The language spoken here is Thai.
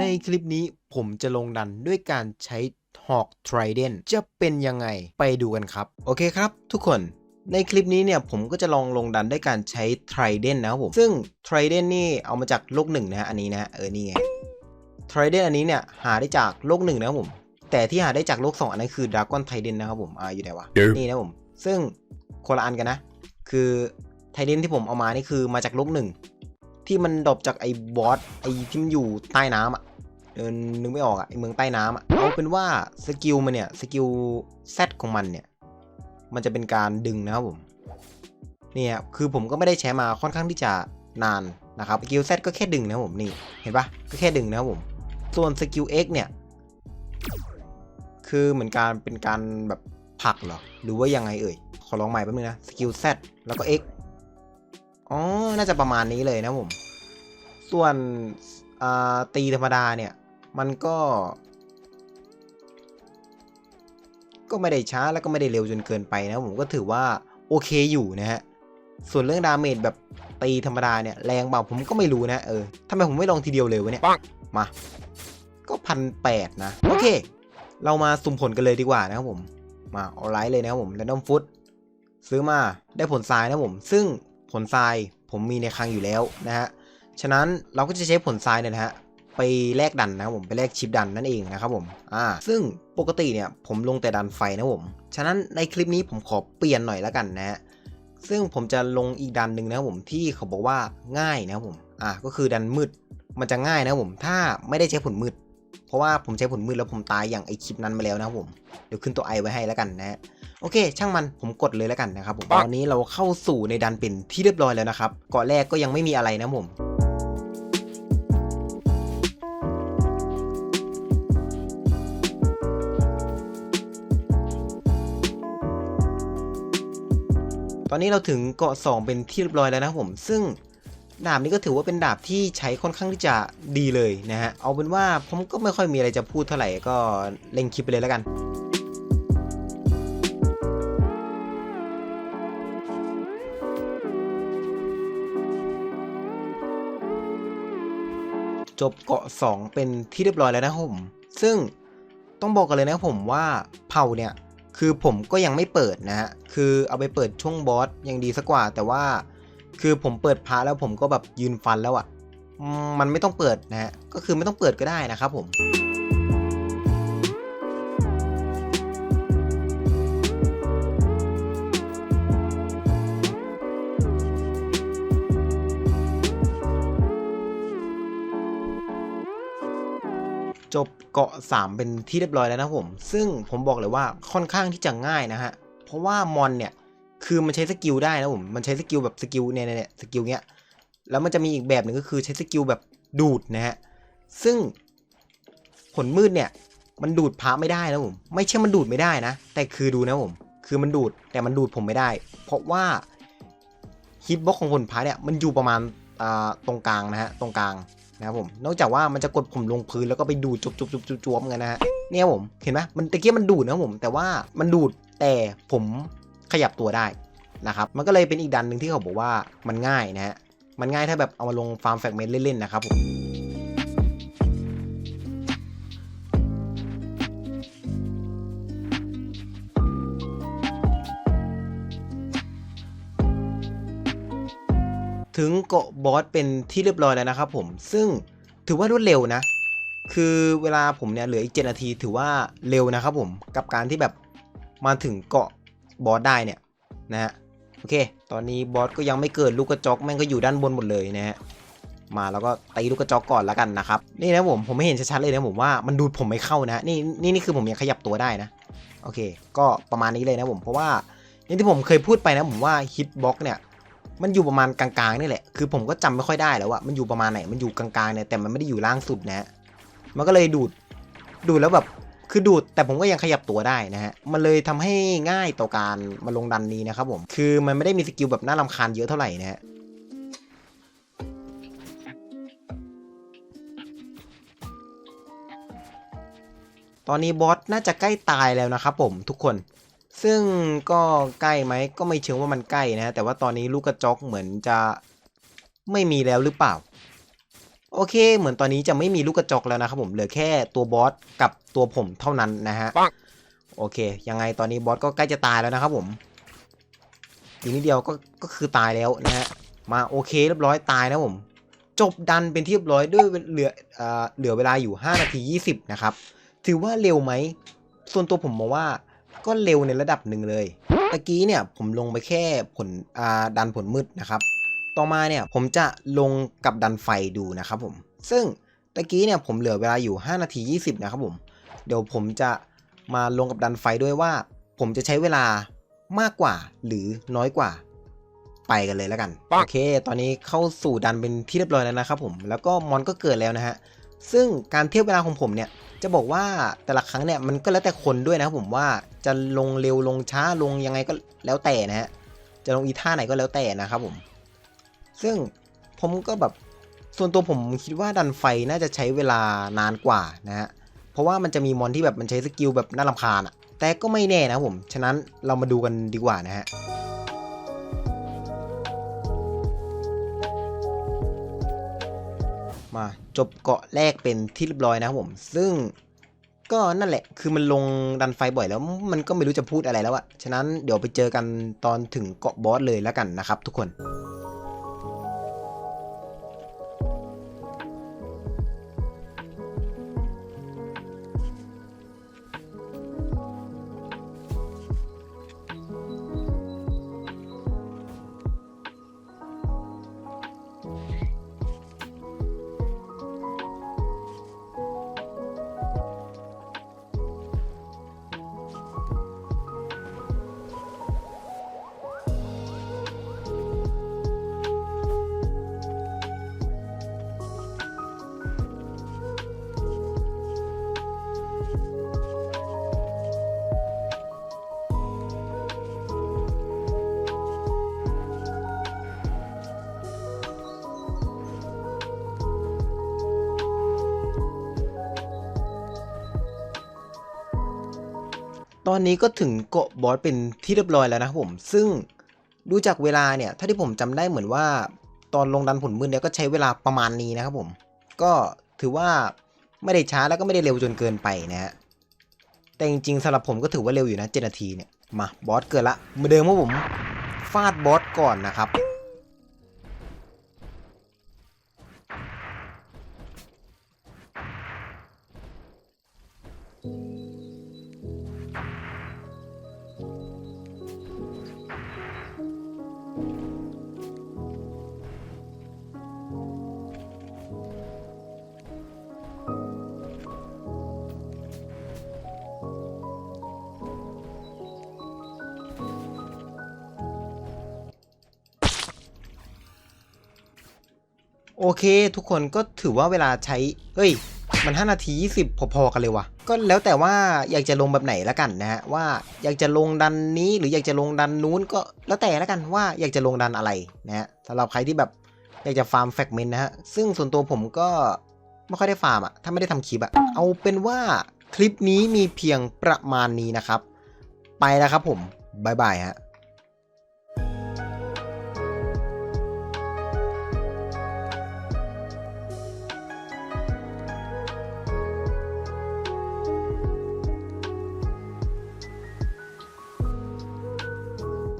ในคลิปนี้ผมจะลงดันด้วยการใช้ Hawk Trident จะเป็นยังไงไปดูกันครับ โอเคครับทุกคนในคลิปนี้เนี่ยผมก็จะลองลงดันด้วยการใช้ Trident นะครับผม ซึ่ง Trident นี่เอามาจากโลกหนึ่งนะฮะอันนี้นะฮะเออนี่ไง Trident อันนี้เนี่ยหาได้จากโลกหนึ่งนะครับผม แต่ที่หาได้จากโลก2อันนั้นคือ Dragon Trident นะครับผมอ่าอยู่ไหนวะนี่นะผม ซึ่งคนละอันกันนะ คือไทเดนที่ผมเอามานี่คือมาจากโลกหนึ่ง ที่มันดรอปจากไอ้บอสไอ้ที่มันอยู่ใต้น้ำอะเออนึกไม่ออกอะไอ้เมืองใต้น้ำอะเอาเป็นว่าสกิลมันเนี่ยสกิลเซตของมันเนี่ยมันจะเป็นการดึงนะครับผมเนี่ยคือผมก็ไม่ได้ใช้มาค่อนข้างที่จะนานนะครับสกิลเซตก็แค่ดึงนะครับผมนี่เห็นปะก็แค่ดึงนะครับผมส่วนสกิล X เนี่ยคือเหมือนการเป็นการแบบผลักเหรอหรือว่ายังไงเอ่ยขอลองใหม่แป๊บนึงนะสกิล Z แล้วก็ X อ๋อ น่าจะประมาณนี้เลยนะผม ส่วนอ่าตีธรรมดาเนี่ย มันก็ ก็ไม่ได้ช้าแล้วก็ไม่ได้เร็วจนเกินไปนะผมก็ถือว่าโอเคอยู่นะฮะ ส่วนเรื่องดาเมจแบบตีธรรมดาเนี่ยแรงเปล่าผมก็ไม่รู้นะเออทำไมผมไม่ลองทีเดียวเลยวะเนี่ย มา ก็พันแปดนะ โอเค เรามาสุ่มผลกันเลยดีกว่านะครับผม มาออนไลน์เลยนะครับผมแรนดอมฟุตซื้อมาได้ผลทรายนะครับผม ซึ่ง ผลทรายผมมีในคลังอยู่แล้วนะฮะ ฉะนั้นเราก็จะใช้ผลทรายเนี่ยนะฮะไปแลกดันนะครับผมไปแลกชิปดันนั่นเองนะครับผม อ่า ซึ่งปกติเนี่ยผมลงแต่ดันไฟนะผม ฉะนั้นในคลิปนี้ผมขอเปลี่ยนหน่อยแล้วกันนะฮะ ซึ่งผมจะลงอีกดันหนึ่งนะครับผมที่เขาบอกว่าง่ายนะครับผม อ่าก็คือดันมืด มันจะง่ายนะครับผม ถ้าไม่ได้ใช้ผลมืด เพราะว่าผมใช้ผลมืดแล้วผมตายอย่างไอคลิปนั้นมาแล้วนะครับผมเดี๋ยวขึ้นตัวไอไว้ให้แล้วกันนะฮะโอเค ช่างมันผมกดเลยแล้วกันนะครับผมตอนนี้เราเข้าสู่ในดันเป็นที่เรียบร้อยแล้วนะครับเกาะแรกก็ยังไม่มีอะไรนะผมตอนนี้เราถึงเกาะ 2 เป็นที่เรียบร้อยแล้วนะครับผม ซึ่ง ดาบนี้ก็ถือว่าเป็นดาบที่ใช้ค่อนข้างที่จะดีเลยนะฮะ เอาเป็นว่าผมก็ไม่ค่อยมีอะไรจะพูดเท่าไหร่ก็เล่นคลิปไปเลยแล้วกันจบเกาะ 2 เป็นที่เรียบร้อยแล้วนะผม ซึ่งต้องบอกกันเลยนะผมว่าเผ่าเนี่ย คือผมก็ยังไม่เปิดนะฮะ คือเอาไปเปิดช่วงบอสยังดีสักกว่า แต่ว่า คือผมเปิดพาแล้วผมก็แบบยืนฟันแล้วอะ่ะมันไม่ต้องเปิดนะฮะ ก็คือไม่ต้องเปิดก็ได้นะครับผม จบเกาะ 3 เป็นที่เรียบร้อยแล้วนะผม ซึ่งผมบอกเลยว่าค่อนข้างที่จะง่ายนะฮะ เพราะว่ามอนเนี่ย คือมันใช้สกิลได้นะผม มันใช้สกิลแบบสกิลเนี่ยเนี่ยสกิลเนี้ย แล้วมันจะมีอีกแบบหนึ่งก็คือใช้สกิลแบบดูดนะฮะ ซึ่งผลมืดเนี่ย มันดูดพระไม่ได้นะผม ไม่ใช่มันดูดไม่ได้นะ แต่คือดูนะผม คือมันดูดแต่มันดูดผมไม่ได้ เพราะว่าฮิตบ็อกของผลพระเนี่ยมันอยู่ประมาณตรงกลางนะฮะ ตรงกลางนะครับผม นอกจากว่ามันจะกดผมลงพื้นแล้วก็ไปดูดจุบจุบจุบจุบจวบกันนะฮะ เนี่ยผม เห็นไหมมันตะเกียบมันดูดนะผม แต่ว่ามันดูดแต่ผม ขยับตัวได้นะครับ มันก็เลยเป็นอีกดันหนึ่งที่เขาบอกว่ามันง่ายนะฮะ มันง่ายถ้าแบบเอามาลงฟาร์มแฟกเมนต์เล่นๆนะครับผมถึงเกาะบอสเป็นที่เรียบร้อยแล้วนะครับผม ซึ่งถือว่ารวดเร็วนะ คือเวลาผมเนี่ยเหลืออีก7นาทีถือว่าเร็วนะครับผม กับการที่แบบมาถึงเกาะ บอสได้เนี่ยนะฮะโอเค ตอนนี้บอสก็ยังไม่เกิดลูกกระจอกแม่งก็อยู่ด้านบนหมดเลยนะฮะมาแล้วก็ตีลูกกระจอกก่อนแล้วกันนะครับนี่นะผมผมไม่เห็นชัดๆเลยนะผมว่ามันดูดผมไม่เข้านะนี่นี่นี่คือผมยังขยับตัวได้นะโอเค ก็ประมาณนี้เลยนะผมเพราะว่าอย่างที่ผมเคยพูดไปนะผมว่าฮิตบ็อกเนี่ยมันอยู่ประมาณกลางๆนี่แหละ คือผมก็จำไม่ค่อยได้แล้วอะมันอยู่ประมาณไหน มันอยู่กลางๆเนี่ย แต่มันไม่ได้อยู่ล่างสุดนะ มันก็เลยดูด ดูดแล้วแบบ คือดูดแต่ผมก็ยังขยับตัวได้นะฮะ มันเลยทำให้ง่ายต่อการมาลงดันนี้นะครับผม คือมันไม่ได้มีสกิลแบบน่ารำคาญเยอะเท่าไหร่นะฮะตอนนี้บอสน่าจะใกล้ตายแล้วนะครับผมทุกคน ซึ่งก็ใกล้ไหมก็ไม่เชิงว่ามันใกล้นะฮะแต่ว่าตอนนี้ลูกกระจอกเหมือนจะไม่มีแล้วหรือเปล่า โอเค เหมือนตอนนี้จะไม่มีลูกกระจอกแล้วนะครับผมเหลือแค่ตัวบอสกับตัวผมเท่านั้นนะฮะปังโอเค ยังไงตอนนี้บอสก็ใกล้จะตายแล้วนะครับผมอีกนิดเดียวก็ก็คือตายแล้วนะฮะมาโอเคเรียบร้อยตายนะผม จบดันเป็นที่เรียบร้อยด้วยเหลือเอ่อเหลือเวลาอยู่ 5 นาที 20 นะครับ ถือว่าเร็วไหม ส่วนตัวผมมองว่าก็เร็วในระดับหนึ่งเลยตะกี้เนี่ยผมลงไปแค่ผลอ่าดันผลมืดนะครับ ต่อมาเนี่ยผมจะลงกับดันไฟดูนะครับผม ซึ่งตะกี้เนี่ยผมเหลือเวลาอยู่ 5 นาที 20 นะครับผม เดี๋ยวผมจะมาลงกับดันไฟด้วยว่า ผมจะใช้เวลามากกว่าหรือน้อยกว่าไปกันเลยแล้วกันปังโอเค ตอนนี้เข้าสู่ดันเป็นที่เรียบร้อยแล้วนะครับผม แล้วก็มอนก็เกิดแล้วนะฮะ ซึ่งการเทียบเวลาของผมเนี่ย จะบอกว่าแต่ละครั้งเนี่ยมันก็แล้วแต่คนด้วยนะครับผมว่าจะลงเร็วลงช้าลงยังไงก็แล้วแต่นะฮะ จะลงอีท่าไหนก็แล้วแต่นะครับผม ซึ่งผมก็แบบส่วนตัวผมคิดว่าดันไฟน่าจะใช้เวลานานกว่านะฮะ เพราะว่ามันจะมีมอนที่แบบมันใช้สกิลแบบน่ารำคาญอะแต่ก็ไม่แน่นะผม ฉะนั้นเรามาดูกันดีกว่านะฮะมาจบเกาะแรกเป็นที่เรียบร้อยนะครับผม ซึ่งก็นั่นแหละ คือมันลงดันไฟบ่อยแล้ว มันก็ไม่รู้จะพูดอะไรแล้วอะฉะนั้นเดี๋ยวไปเจอกันตอนถึงเกาะบอสเลยแล้วกันนะครับทุกคน ตอนนี้ก็ถึงเกาะบอสเป็นที่เรียบร้อยแล้วนะครับผม ซึ่งดูจากเวลาเนี่ย ถ้าที่ผมจำได้เหมือนว่า ตอนลงดันผลมืดเนี่ยก็ใช้เวลาประมาณนี้นะครับผม ก็ถือว่าไม่ได้ช้าแล้วก็ไม่ได้เร็วจนเกินไปนะฮะ แต่จริงๆสำหรับผมก็ถือว่าเร็วอยู่นะ7นาทีเนี่ย มาบอสเกิดละเหมือนเดิมครับผมฟาดบอสก่อนนะครับ โอเค ทุกคนก็ถือว่าเวลาใช้ เอ้ย มัน 5 นาที 20 พอๆกันเลยวะก็แล้วแต่ว่าอยากจะลงแบบไหนละกันนะฮะ ว่าอยากจะลงดันนี้หรืออยากจะลงดันนู้นก็แล้วแต่ละกันว่าอยากจะลงดันอะไรนะฮะสำหรับใครที่แบบอยากจะฟาร์มแฟกเมนต์นะฮะ ซึ่งส่วนตัวผมก็ไม่ค่อยได้ฟาร์มอะถ้าไม่ได้ทำคลิปอะเอาเป็นว่าคลิปนี้มีเพียงประมาณนี้นะครับ ไปแล้วครับผมบายบายฮะ